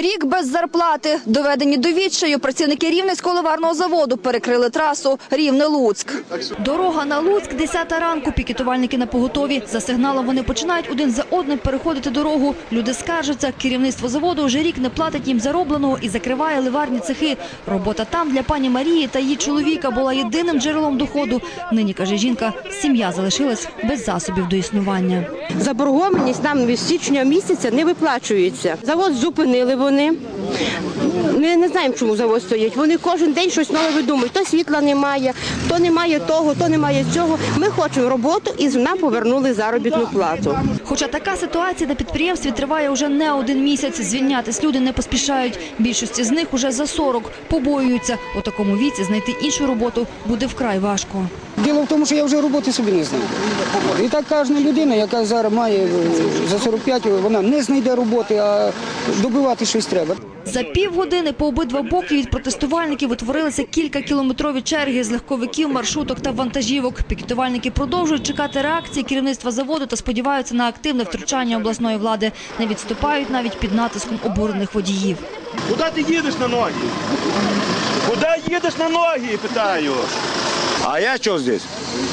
Рік без зарплати. Доведені до відчаю, працівники Рівненського ливарного заводу перекрили трасу Рівне-Луцьк. Дорога на Луцьк, 10 ранку. Пікетувальники на поготові. За сигналом вони починають один за одним переходити дорогу. Люди скаржаться. Керівництво заводу вже рік не платить їм заробленого і закриває ливарні цехи. Робота там для пані Марії та її чоловіка була єдиним джерелом доходу. Нині, каже жінка, сім'я залишилась без засобів до існування. Заборгованість нам з січня місяця не виплачується. Завод зупинили вони. Ми не знаємо, чому завод стоїть. Вони кожен день щось нове видумують. То світла немає, то немає того, то немає цього. Ми хочемо роботу і нам повернули заробітну плату. Хоча така ситуація на підприємстві триває уже не один місяць. Звільнятись люди не поспішають. Більшості з них уже за 40, побоюються. У такому віці знайти іншу роботу буде вкрай важко. Діло в тому, що я вже роботи собі не знайду. І так кожна людина, яка зараз має е, за 45, вона не знайде роботи, а добивати щось треба. За півгодини по обидва боки від протестувальників утворилися кілька кілометрові черги з легковиків, маршруток та вантажівок. Пікетувальники продовжують чекати реакції керівництва заводу та сподіваються на активне втручання обласної влади. Не відступають навіть під натиском обурених водіїв. Куда ти їдеш на ноги? Куда їдеш на ноги, питаю? А я что здесь?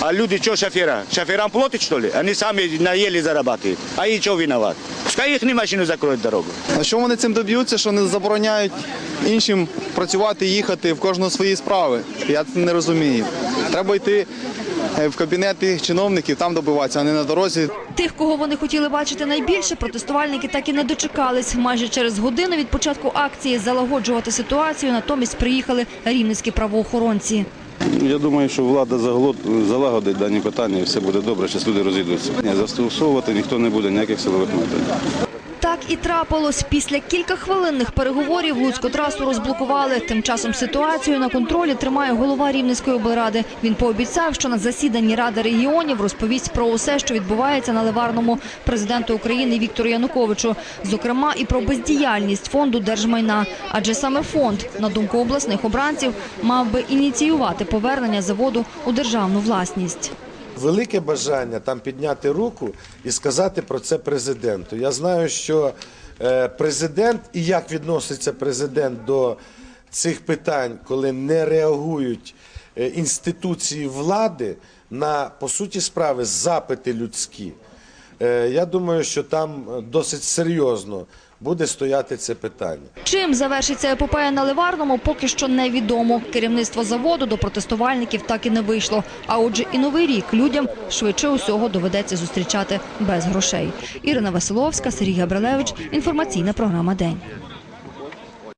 А люди что шофера? Шоферам платят, что ли? Они сами наели зарабатывают. А и что виноват? Пускай их машину закроют дорогу. А що вони цим доб'ються, що не забороняють іншим працювати, їхати в кожного свої справи? Я це не розумію. Треба йти е, в кабінети чиновників, там добиватися, а не на дорозі. Тих, кого вони хотіли бачити найбільше, протестувальники так і не дочекались. Майже через годину від початку акції залагоджувати ситуацію натомість приїхали рівненські правоохоронці. Я думаю, що влада залагодить дані питання і все буде добре, зараз люди розійдуться. Застосовувати ніхто не буде ніяких силових методів. І трапилось. Після кількахвилинних переговорів Луцьку трасу розблокували. Тим часом ситуацію на контролі тримає голова Рівненської облради. Він пообіцяв, що на засіданні Ради регіонів розповість про усе, що відбувається на Ливарному президенту України Віктору Януковичу. Зокрема, і про бездіяльність фонду держмайна. Адже саме фонд, на думку обласних обранців, мав би ініціювати повернення заводу у державну власність. Велике бажання там підняти руку і сказати про це президенту. Я знаю, що е, президент і як відноситься президент до цих питань, коли не реагують е, інституції влади на по суті справи запити людські. Е, Я думаю, що там досить серйозно буде стояти це питання. Чим завершиться епопея на Ливарному, поки що невідомо. Керівництво заводу до протестувальників так і не вийшло. А отже, і новий рік людям швидше усього доведеться зустрічати без грошей. Ірина Василовська, Сергій Габрилевич. Інформаційна програма День.